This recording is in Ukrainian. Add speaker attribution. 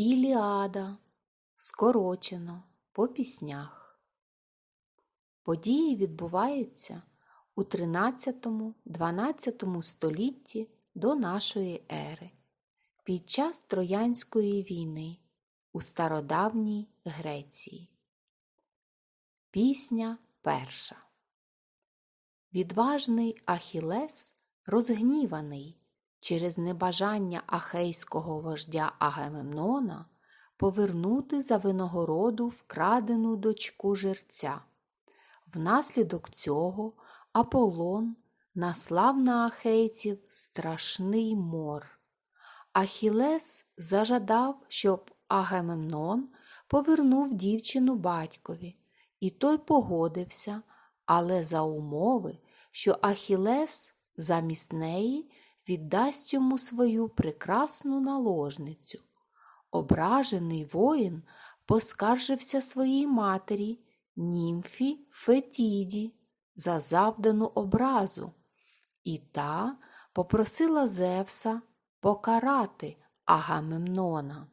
Speaker 1: Іліада. Скорочено по піснях. Події відбуваються у 13-12 столітті до нашої ери під час Троянської війни у стародавній Греції. Пісня перша. Відважний Ахілес, розгніваний через небажання ахейського вождя Агамемнона повернути за винагороду вкрадену дочку жерця. Внаслідок цього Аполлон наслав на ахейців страшний мор. Ахілес зажадав, щоб Агамемнон повернув дівчину батькові, і той погодився, але за умови, що Ахілес замість неї віддасть йому свою прекрасну наложницю. Ображений воїн поскаржився своїй матері, німфі Фетіді, за завдану образу, і та попросила Зевса покарати Агамемнона.